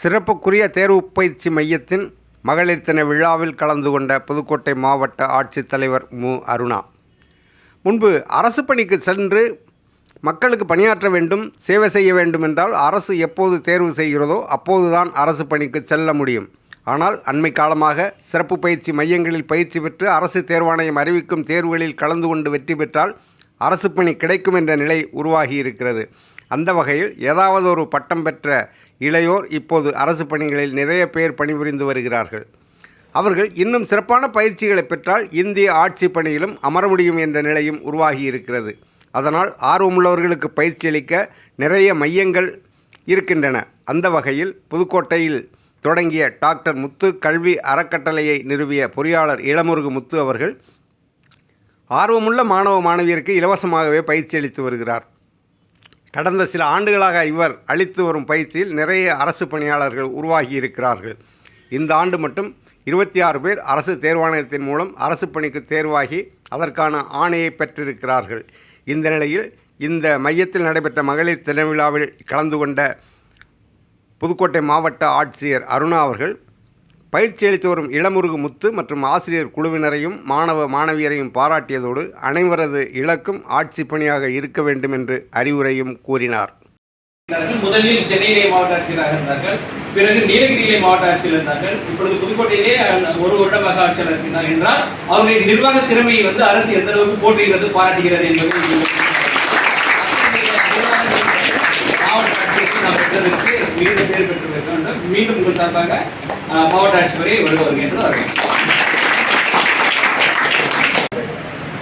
சிறப்புக்குரிய தேர்வு பயிற்சி மையத்தின் மகளிர் தின விழாவில் கலந்து கொண்ட புதுக்கோட்டை மாவட்ட ஆட்சித்தலைவர் மு. அருணா. முன்பு அரசு பணிக்கு சென்று மக்களுக்கு பணியாற்ற வேண்டும் சேவை செய்ய வேண்டும் என்றால் அரசு எப்போது தேர்வு செய்கிறதோ அப்போதுதான் அரசு பணிக்கு செல்ல முடியும். ஆனால் அண்மை காலமாக சிறப்பு பயிற்சி மையங்களில் பயிற்சி பெற்று அரசு தேர்வாணையம் அறிவிக்கும் தேர்வுகளில் கலந்து கொண்டு வெற்றி பெற்றால் அரசு பணி கிடைக்கும் என்ற நிலை உருவாகி இருக்கிறது. அந்த வகையில் ஏதாவது ஒரு பட்டம் பெற்ற இளையோர் இப்போது அரசு பணிகளில் நிறைய பேர் பணிபுரிந்து வருகிறார்கள். அவர்கள் இன்னும் சிறப்பான பயிற்சிகளை பெற்றால் இந்திய ஆட்சி பணியிலும் அமர முடியும் என்ற நிலையும் உருவாகி இருக்கிறது. அதனால் ஆர்வமுள்ளவர்களுக்கு பயிற்சி அளிக்க நிறைய மையங்கள் இருக்கின்றன. அந்த வகையில் புதுக்கோட்டையில் தொடங்கிய டாக்டர் முத்து கல்வி அறக்கட்டளையை நிறுவிய பொறியாளர் இளமுருகு முத்து அவர்கள் ஆர்வமுள்ள மாணவ மாணவியருக்கு இலவசமாகவே பயிற்சி அளித்து வருகிறார். கடந்த சில ஆண்டுகளாக இவர் அளித்து வரும் பயிற்சியில் நிறைய அரசு பணியாளர்கள் உருவாகி இருக்கிறார்கள் இந்த ஆண்டு மட்டும் இருபத்தி ஆறு பேர் அரசு தேர்வாணையத்தின் மூலம் அரசு பணிக்கு தேர்வாகி அதற்கான ஆணையை பெற்றிருக்கிறார்கள். இந்த நிலையில் இந்த மையத்தில் நடைபெற்ற மகளிர் தினவிழாவில் கலந்து கொண்ட புதுக்கோட்டை மாவட்ட ஆட்சியர் அருணா அவர்கள் பயிற்சி அளித்து வரும் இளமுருகு முத்து மற்றும் ஆசிரியர் குழுவினரையும் மாணவ மாணவியரையும் பாராட்டியதோடு அனைவரது இலக்கும் ஆட்சி பணியாக இருக்க வேண்டும் என்று அறிவுரையும் கூறினார். முதலில் சென்னையிலே மாவட்ட ஆட்சியராக இருந்தார்கள். பிறகு நீலகிரியிலே மாவட்ட ஆட்சியர் இருந்தார்கள். இப்பொழுது புதுக்கோட்டையிலே ஒரு வருடமாக ஆட்சியாளர் இருக்கிறார் என்றால் அவருடைய நிர்வாக திறமையை வந்து அரசு எந்த அளவுக்கு போற்றுகிறது பாராட்டுகிறது என்பது இங்கு மாவட்ட ஆட்சியருக்கு நாம் பெற்றதற்கு மிகுந்த பேர் பெற்று வேண்டும். மீண்டும் உங்கள் சார்பாக மாவட்ட ஆட்சியரை வருவார்கள் என்று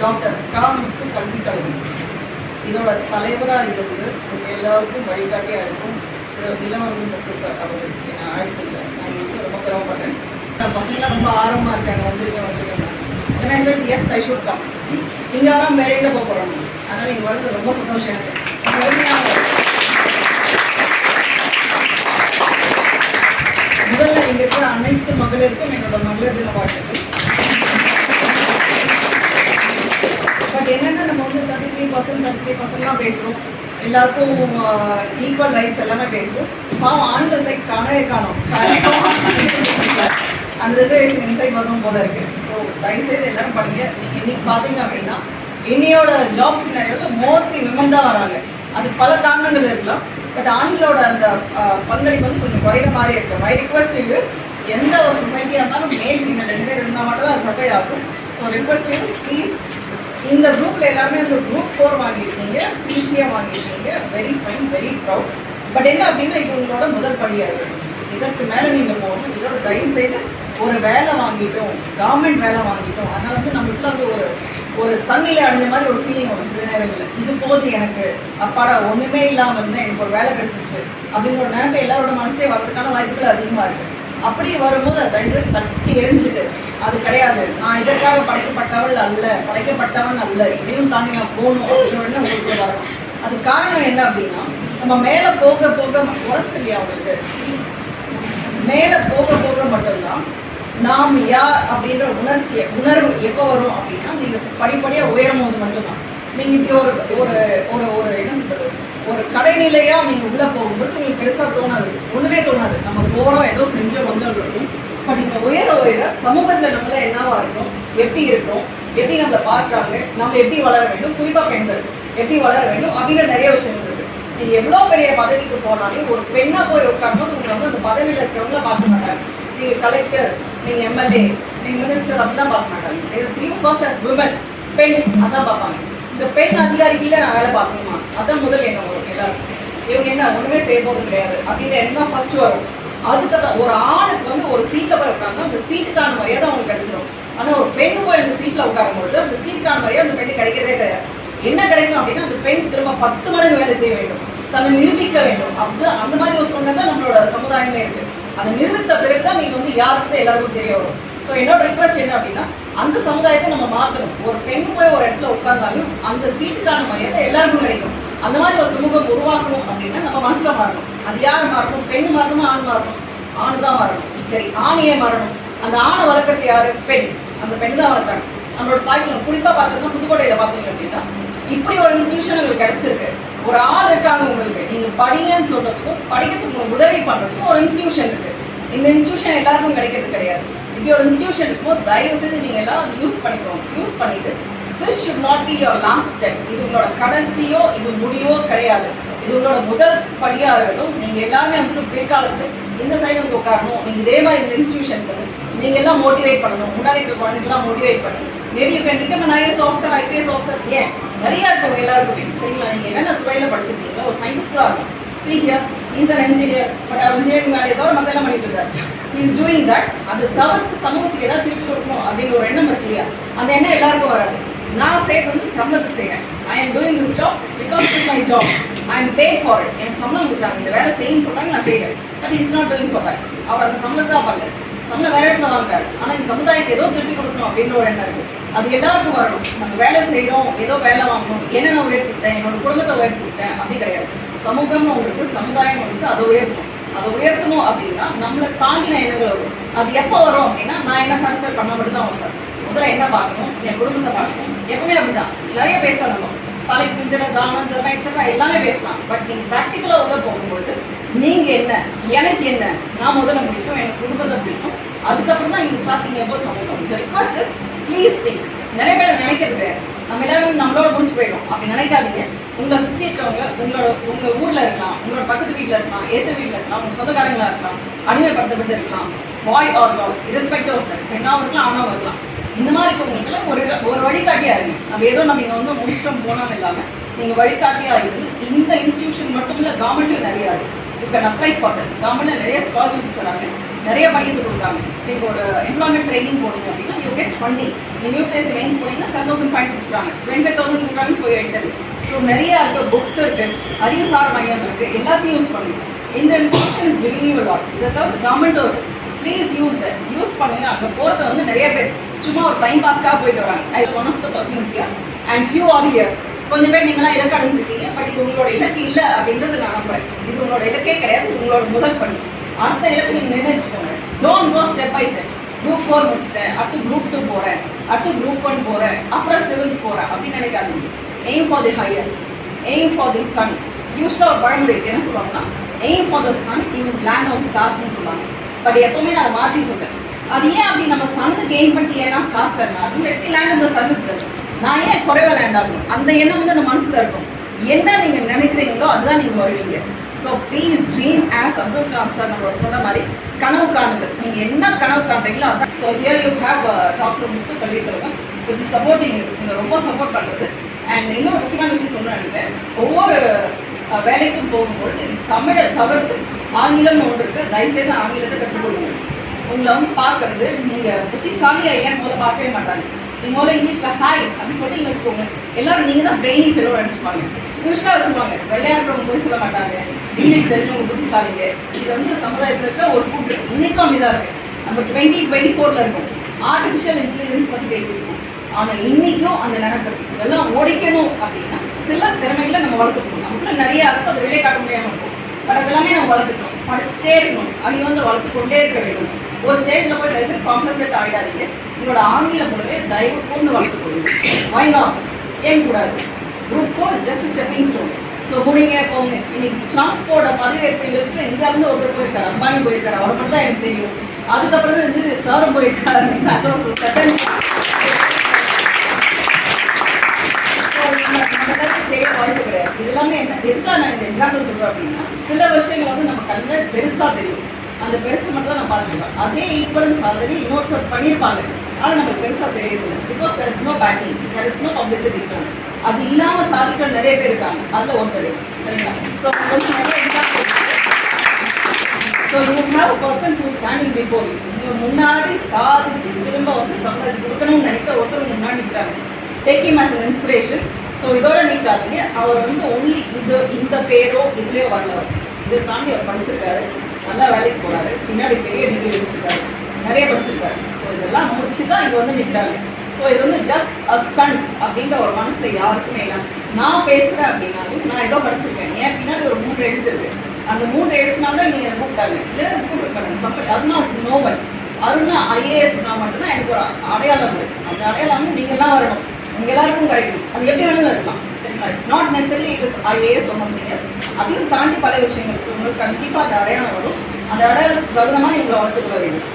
டாக்டர் காமுத்து கல்வி கழகம். இதோட தலைவராக இருந்து உங்க எல்லாருக்கும் வழிகாட்டியாக இருக்கும் திரு இளவரசன் முத்து சார் அவர்களுக்கு நான் அழைச்சதில்லை நான் வந்து ரொம்ப பெருமைப்படுறேன் நான் பசங்களாம் ரொம்ப ஆர்வமாக இருக்காங்க வந்திருக்கேன் வந்திருக்கேன் ஏன்னா எங்களுக்கு எஸ் ஐ ஷுட் கம் இங்கே தான் வேற போக போகிறோம் அதனால் இங்கே வரது ரொம்ப சந்தோஷம் எனக்கு. முதல்ல இங்கே இருக்கிற அனைத்து மகளிருக்கும் என்னோட மகளிர் தின வாழ்த்துக்கள் பட் என்னன்னா நம்ம வந்து thirty three percent thirty three பர்சன்ட்லாம் பேசுகிறோம் எல்லாருக்கும் ஈக்குவல் ரைட்ஸ் எல்லாமே பேசுவோம் பாவம் ஆண்கள் சைட் காணவே காணும். அந்த ரிசர்வேஷன் இன்சைட் வரணும் போல இருக்கு. ஸோ தயவுசெய்து எல்லாரும் படிங்க. நீங்கள் இன்னைக்கு பார்த்தீங்க அப்படின்னா என்னையோட ஜாப் சினாரியோட மோஸ்ட்லி விமன் தான் வராங்க. அது பல காரணங்கள் இருக்கலாம். பட் ஆண்களோட அந்த பங்களிப்பு வந்து கொஞ்சம் குறையிற மாதிரி இருக்கு. மை ரிக்வஸ்ட் இஸ் எந்த ஒரு சொசைட்டியாக இருந்தாலும் மேல் ஃபீமேல் ரெண்டு பேர் இருந்தால் மட்டும் தான் அது சர்வை ஆகும். ஸோ ரிக்வஸ்ட் இஸ் ப்ளீஸ் இந்த குரூப்பில் எல்லாருமே ஒரு குரூப் ஃபோர் வாங்கியிருக்கீங்க ஈஸியாக வாங்கியிருக்கீங்க. Very fine very proud but என்ன அப்படின்னா இது உங்களோட முதல் படியாக இருக்கும் இதற்கு மேலே நீங்கள் போகணும். இதோட தயவு செய்து ஒரு வேலை வாங்கிட்டோம் கவர்மெண்ட் வேலை வாங்கிட்டோம் அதனால வந்து நம்மளுக்குள்ள வந்து ஒரு ஒரு தண்ணியில் அடைஞ்ச மாதிரி ஒரு ஃபீலிங் வரும். சில நேரங்களில் இது போது எனக்கு அப்பாடா ஒன்றுமே இல்லாமல் இருந்தேன் எனக்கு ஒரு வேலை கிடைச்சிருச்சு அப்படிங்கிற ஒரு நினைப்பு எல்லாரோட மனசுலேயே வர்றதுக்கான வாய்ப்புகள் அதிகமாக இருக்குது அப்படி வரும்போது தயவுசெய்து தட்டி எரிஞ்சுட்டு அது கிடையாது. நான் இதற்காக படைக்கப்பட்டவள் அல்ல படைக்கப்பட்டவன் அல்ல இதையும் தாண்டி நான் போகணும் அப்படின்னு உங்களுக்கு வரணும். அது காரணம் என்ன அப்படின்னா நம்ம மேலே போக போக உடம்பு இல்லையா அவங்களுக்கு மேலே போக போக மட்டும்தான் நாம் யார் அப்படின்ற உணர்ச்சியை உணர்வு எப்போ வரும் அப்படின்னா நீங்கள் படிப்படியாக உயரும் போது மட்டும்தான். நீங்கள் இப்படி ஒரு ஒரு ஒரு ஒரு என்ன சொல்கிறது ஒரு கடைநிலையாக நீங்கள் உள்ளே போகும்போது உங்களுக்கு பெருசாக தோணாது. ஒன்றுமே தோணாது. நம்ம போகிறோம் ஏதோ செஞ்சோம் வந்தோம் இருக்கும் பட் நீங்கள் உயர உயர சமூகத்தில் நம்மள என்னவா இருக்கும் எப்படி இருக்கும் எப்படி நம்மளை பார்க்குறாங்க? நம்ம எப்படி வளர வேண்டும்? குறிப்பாக பெண்கள் எப்படி வளர வேண்டும்? அப்படின்ற நிறைய விஷயங்கள் இருக்கு. நீங்க எவ்வளோ பெரிய பதவிக்கு போனாலும் ஒரு பெண்ணாக போய் உட்காரும்போது உங்களுக்கு வந்து அந்த பதவியில் இருக்கிறவங்கள பார்க்க மாட்டாங்க. நீங்க கலெக்டர் நீங்க எம்எல்ஏ நீங்க மினிஸ்டர் அப்படிலாம் பார்க்க மாட்டாங்க. யூ ஃபர்ஸ்ட் அஸ் விமன் பெண் அதான் பார்ப்பாங்க. இந்த பெண் அதிகாரிகள நான் வேலை பார்க்கணுமா? அதான் முதல் எண்ணம் வரும் எல்லாருக்கும். இவங்க என்ன ஒண்ணுமே செய்ய போறது கிடையாது. அப்படின்ற எண்ணம் ஃபர்ஸ்ட் வரும். அதுக்கப்புறம் ஒரு ஆணுக்கு வந்து ஒரு சீட்டை போய் உட்காந்து அந்த சீட்டுக்கான மரியாதை அவங்களுக்கு கிடைச்சிடும் ஆனா ஒரு பெண் போய் அந்த சீட்ல உட்காரும்போது அந்த சீட்டுக்கான மரியாதை அந்த பெண்ணு கிடைக்கிறதே கிடையாது. என்ன கிடைக்கும் அப்படின்னா அந்த பெண் திரும்ப பத்து மடங்கு வேலை செய்ய வேண்டும். தன்னை நிரூபிக்க வேண்டும். அப்படி அந்த மாதிரி ஒரு சூழ்நிலை தான் நம்மளோட சமுதாயமே இருக்கு. அதை நிரூபித்த பிறகு தான் நீங்கள் வந்து யாருக்கு எல்லாருக்கும் தெரிய வரும். ஸோ என்னோட ரிக்வஸ்ட் என்ன அப்படின்னா அந்த சமுதாயத்தை நம்ம மாற்றணும் ஒரு பெண் போய் ஒரு இடத்துல உட்கார்ந்தாலும் அந்த சீட்டுக்கான மரியாதை எல்லாருக்கும் கிடைக்கும். அந்த மாதிரி ஒரு சமூகம் உருவாக்கணும் அப்படின்னா நம்ம மனசில் மாறணும். அது யார் மாறணும்? பெண் மாறணுமா ஆண் மாறணும்? ஆண் தான் மாறணும். சரி ஆணையே மாறணும். அந்த ஆணை வளர்க்குறது யாரு? பெண். அந்த பெண் தான் வளர்த்தாங்க நம்மளோட தாய்க்கு குறிப்பாக பார்த்தோம்னா புதுக்கோட்டையில் பார்த்தீங்க அப்படின்னா இப்படி ஒரு இன்ஸ்டியூஷன் எங்களுக்கு கிடைச்சிருக்கு. ஒரு ஆள் இருக்காங்க உங்களுக்கு. நீங்கள் படிங்கன்னு சொல்கிறதுக்கும் படிக்கிறதுக்கு உதவி பண்ணுறதுக்கும் ஒரு இன்ஸ்டியூஷன் இருக்குது இந்த இன்ஸ்டியூஷன் எல்லாருக்கும் கிடைக்கிறது கிடையாது. இப்படி ஒரு இன்ஸ்டியூஷன் இருக்கும் தயவு செய்து நீங்கள் எல்லாம் அதை யூஸ் பண்ணிக்கோங்க. யூஸ் பண்ணிட்டு this should not be your last step இது உங்களோட கடைசியோ இது முடிவோ கிடையாது. இது உங்களோட முதல் படியாக இருக்கட்டும் நீங்கள் எல்லாருமே வந்துட்டு பிற்காலத்தில் இந்த சைடு வந்து உட்காரணும். நீங்கள் இதே மாதிரி இந்த இன்ஸ்டியூஷன் வந்து நீங்கள் எல்லாம் மோட்டிவேட் பண்ணணும். முன்னாடி இருக்கிற குழந்தைங்களாம் மோட்டிவேட் பண்ணி maybe you can become IAS officer IPS officer ஏன்? நிறைய இருக்கவங்க எல்லாருக்குமே சரிங்களா? நீங்கள் என்னென்ன துறையில் படிச்சிருக்கீங்களோ ஒரு சயின்டிஸ்டாக இருக்கும் சீக்கியர் இஸ் அன் என்ஜினியர் பட் அவர் இன்ஜினியரிங் வேலையை தவிர மற்ற பண்ணிட்டு இருக்காரு. இஸ் டூயிங் தட் அது தவிர்த்து சமூகத்துக்கு ஏதாவது திருப்பி கொடுக்கணும் அப்படின்னு ஒரு எண்ணம் இருக்கு இல்லையா? அந்த எண்ணம் எல்லாருக்கும் வராது. நான் சேர்த்து வந்து சம்பளத்துக்கு செய்கிறேன் I am doing this job because it's my job I am paid for it எனக்கு சம்பளம் கொடுத்தாங்க இந்த வேலை செய்யுன்னு சொல்றாங்க நான் செய்கிறேன் but is not doing for that அவர் அந்த சம்பளத்தை தான் பண்ணல சம்பளம் வேற இடத்துல வாங்குறாரு. ஆனா இந்த சமுதாயத்தை ஏதோ திருப்பி கொடுக்கணும் அப்படின்ற ஒரு எண்ணம் இருக்கு. அது எல்லாருக்கும் வரணும். நம்ம வேலை செய்யறோம் ஏதோ வேலை வாங்கணும் என்ன நான் உயர்த்திக்கிட்டேன் என்னோட குடும்பத்தை உயர்த்திக்கிட்டேன் அப்படி கிடையாது. சமூகம் உங்களுக்கு சமுதாயம் உங்களுக்கு அதை உயர்த்தணும். அதை உயர்த்தணும் அப்படின்னா நம்மளை தாண்டின எண்ணங்கள் வரும். அது எப்போ வரும் அப்படின்னா நான் என்ன சாட்டிஸ்ஃபை பண்ண மட்டும் தான் அவங்க முதல்ல என்ன பார்க்கணும்? என் குடும்பத்தை பார்க்கணும். எப்பவுமே அப்படிதான். நிறைய பேசணும் நம்ம. தலைக்கு பிஞ்சன தானம் திறமை எக்ஸட்ரா எல்லாமே பேசலாம். பட் நீங்க ப்ராக்டிக்கலாக உள்ள போகும்பொழுது நீங்க என்ன எனக்கு என்ன நான் முதல்ல முடிக்கும் எனக்கு குடும்பத்தை அதுக்கப்புறம் தான் இது ஸ்டார்டிங் எப்போ சமூகம் இந்த ரிக்வஸ்ட் இஸ் ப்ளீஸ் திங்க் நிறைய பேர் நினைக்கிறது நம்ம எல்லாரும் நம்மளோட முடிச்சு போயிடும். அப்படி நினைக்காதீங்க. உங்களை சுற்றி இருக்கிறவங்க உங்களோட உங்கள் ஊரில் இருக்கலாம் உங்களோட பக்கத்து வீட்டில் இருக்கலாம் ஏத்த வீட்டில் இருக்கலாம் உங்கள் சொந்தக்காரங்களாக இருக்கலாம் அடிமைப்படுத்தப்பட்டு இருக்கலாம். பாய் ஆர் கால் இரஸ்பெக்ட் ஆஃப் பெண்ணாகவும் இருக்கலாம் ஆணாவும் இருக்கலாம். இந்த மாதிரி இருக்கவங்களுக்குலாம் ஒரு ஒரு வழிகாட்டியாக இருங்க. நம்ம ஏதோ நம்ம இங்கே வந்து முடிச்சிட்டோம் போனோம் இல்லாமல் நீங்கள் வழிகாட்டியாக இருந்து இந்த இன்ஸ்டிடியூஷன் மட்டும் இல்லை கவர்மெண்ட்டும் நிறையா இருக்கு. யூ கேன் அப்ளை ஃபார் கவர்மெண்ட்டில் நிறைய ஸ்காலர்ஷிப்ஸ் தராங்க. நிறைய படிக்கிறது கொடுக்குறாங்க. இப்போ ஒரு எம்ப்ளாய்மெண்ட் ட்ரைனிங் போனீங்க அப்படின்னா யூ கெட் ஃபண்டிங் நீங்கள் யூபிஎஸ்சி மெயின்ஸ் போனீங்கன்னா செவன் தௌசண்ட் ஃபைவ் கொடுக்குறாங்க. டுவெண்ட்டி ஃபைவ் தௌசண்ட் கொடுக்குறாங்க போய் இன்டர்வியூ ஸோ நிறைய இருக்குது புக்ஸ் இருக்குது அறிவுசார் மையம் இருக்குது எல்லாத்தையும் யூஸ் பண்ணுங்க. இந்த institution is giving you lot இதை தவிர்த்து கவர்மெண்ட் ஒரு ப்ளீஸ் யூஸ் தட் யூஸ் பண்ணுங்க. அங்கே போகிறது வந்து நிறைய பேர் சும்மா ஒரு டைம் பாஸ்க்காக போயிட்டு வராங்க. I one of the persons here and few are here கொஞ்சம் பேர் நீங்களாம் இலக்கு அடைஞ்சிருக்கீங்க பட் இது உங்களோட இலக்கு இல்லை அப்படின்றது நான் நம்புறேன். இது உங்களோட இலக்கே கிடையாது உங்களோட முதல் பணி. அடுத்த இலக்கு நீங்கள் நிர்ணயிச்சுக்கோங்க. Don't go step by step group four முடிச்சிட்டேன். அடுத்து குரூப் டூ போகிறேன் அடுத்து குரூப் ஒன் போகிறேன் அப்புறம் சிவில்ஸ் போகிறேன் அப்படின்னு நினைக்காதீங்க. Aim for the highest aim for the sun யூஸ்வலாக ஒரு பழமொழி இருக்கு என்ன சொல்லுவாங்கன்னா aim for the sun use land on ஸ்டார்ஸ்னு சொல்லுவாங்க. பட் எப்பவுமே நான் அதை மாற்றி சொல்றேன். அது ஏன் அப்படி நம்ம சனுக்கு கெயின் பண்ணிட்டு ஏன்னா ஸ்டார்ஸ் லேண்ட் எப்படி லேண்ட் இந்த சன் சார் நான் ஏன் குறைவா லேண்ட் ஆகணும்? அந்த எண்ணம் வந்து நம்ம மனசுல இருக்கும். என்ன நீங்கள் நினைக்கிறீங்களோ அதுதான் நீங்கள் வருவீங்க. So please dream as Abdul Kalam sir நம்ம சொன்ன மாதிரி கனவு காணுங்கள். நீங்கள் என்ன கனவு காண்றீங்களோ அதான். So here you have doctor Muthu பள்ளிக்கழகம் which supporting நீங்கள் ரொம்ப சப்போர்ட் பண்ணுறது அண்ட் இன்னொரு முக்கியமான விஷயம் சொல்ல நினைக்கிறேன் ஒவ்வொரு வேலைக்கும் போகும்போது தமிழை தவிர்த்து ஆங்கிலம் ஒன்று இருக்குது தயவுசெய்து ஆங்கிலத்தை கற்றுக்கொள்ளுங்க உங்களை வந்து பார்க்கறது நீங்கள் புத்திசாலியாக ஏன் முதல்ல பார்க்கவே மாட்டாங்க. நீங்க முதல்ல இங்கிலீஷ்ல ஹாய் அப்படின்னு சொல்லிட்டு வச்சுக்கோங்க. எல்லாரும் நீங்க தான் பிரெயினி ஃபெலோ அடிச்சுப்பாங்க. யூஸ்வலாக வச்சுப்பாங்க விளையாடுறவங்க போய் சொல்ல மாட்டாங்க. இங்கிலீஷ் தெரிஞ்சவங்க புத்திசாலிங்க. இது வந்து சமுதாயத்தில் இருக்க ஒரு கூட்டு. இன்னைக்கும் அப்படிதான் இருக்கு. நம்ம டுவெண்ட்டி டுவெண்ட்டி ஃபோர்ல இருக்கும். ஆர்டிஃபிஷியல் இன்டெலிஜென்ஸ் பத்தி பேசியிருக்கோம். ஆனால் இன்னைக்கும் அந்த நினைப்பு இதெல்லாம் உடைக்கணும் அப்படின்னா சில திறமைகளை நம்ம வளர்த்துக்கணும். நமக்குள்ள நிறைய இருக்கும் அதை வெளியே காட்ட முடியாமல் இருக்கும். பட் அதெல்லாமே நம்ம வளர்த்துக்கணும். படிச்சுட்டே இருக்கணும். அவங்க வந்து வளர்த்து கொண்டே இருக்க வேண்டும். ஒரு ஸ்டேஜில் போய் தயவுசெய்து காம்ப்ளசேட் ஆகிடாதீங்க உங்களோட ஆங்கிலம் போலவே தயவு கொண்டு வளர்த்துக்கொள்ளுங்க. வைனா ஏன் கூடாது group four is just stepping stone so முடிங்க போங்க. இன்னைக்கு ட்ரம்ப்போட பதவியேற்பு நிகழ்ச்சியில் இந்தியாவிலேருந்து ஒருத்தர் போயிருக்காரு அம்பானி போயிருக்காரு. அவர் மட்டும் தான் எனக்கு தெரியும். அதுக்கப்புறம் வந்து சாரும் போயிருக்காரு. அப்படின்னு தெரிய வாய்ப்பு கிடையாது. இது எல்லாமே என்ன எதுக்காக நான் இந்த எக்ஸாம்பிள் சொல்றேன் அப்படின்னா சில விஷயங்கள் வந்து நம்ம கண்ணில் பெருசாக தெரியும். அந்த பெருசு மட்டும் தான் நான் பார்த்துருக்கேன் அதே ஈக்குவலன்ஸ் ஆல்ரெடி இன்னொருத்தர் பண்ணியிருப்பாங்க. ஆனால் நமக்கு பெருசாக தெரியல because there is no backing there is no publicity stone அது இல்லாமல் சாதிக்கிற நிறைய பேர் இருக்காங்க. அதில் ஒருத்தர். சரிங்களா? ஸோ கொஞ்சம் so you have person to standing before you முன்னாடி சாதிச்சு திரும்ப வந்து சொந்த கொடுக்கணும்னு நினைக்கிற ஒருத்தர் முன்னாடி நிற்கிறாங்க take him as inspiration so இதோட நிற்காதீங்க அவர் வந்து ஒன்லி இது இந்த பேரோ இதுலேயோ வரலவர் இதை தாண்டி அவர் படிச்சிருக்காரு. நல்லா வேலைக்கு போகிறாரு பின்னாடி பெரிய டிகிரி வச்சிருக்காரு. நிறைய படிச்சிருக்காரு. தான் இங்கே வந்து நிற்கிறாங்க ஸோ இது வந்து ஜஸ்ட் அ ஸ்டண்ட் அப்படின்ற ஒரு மனசுல யாருக்குமே இல்லை. நான் பேசுறேன் அப்படின்னாலும் நான் ஏதோ படிச்சிருக்கேன். ஏன் பின்னாடி ஒரு மூன்று எழுத்து இருக்கு. அந்த மூன்று எழுத்துனால தான் நீங்க கூப்பிட்டாங்க. இல்லைன்னா கூப்பிட்டு சப்போர்ட் அருணா ஸ்னோவன் அருணா ஐஏஎஸ் மட்டும்தான் எனக்கு ஒரு அடையாளம் இருக்கு. அந்த அடையாளம் வந்து நீங்க எல்லாம் வரணும். உங்க எல்லாருக்கும் கிடைக்கும். அது எப்படி வேணாலும் இருக்கலாம். சரிங்களா not necessary it is IAS something அதையும் தாண்டி பல விஷயங்கள் உங்களுக்கு கண்டிப்பாக அந்த அடையாளம் வரும். அந்த அடையாளத்துக்கு தகுந்தமாக எங்களை வளர்த்துக்க வேண்டும்.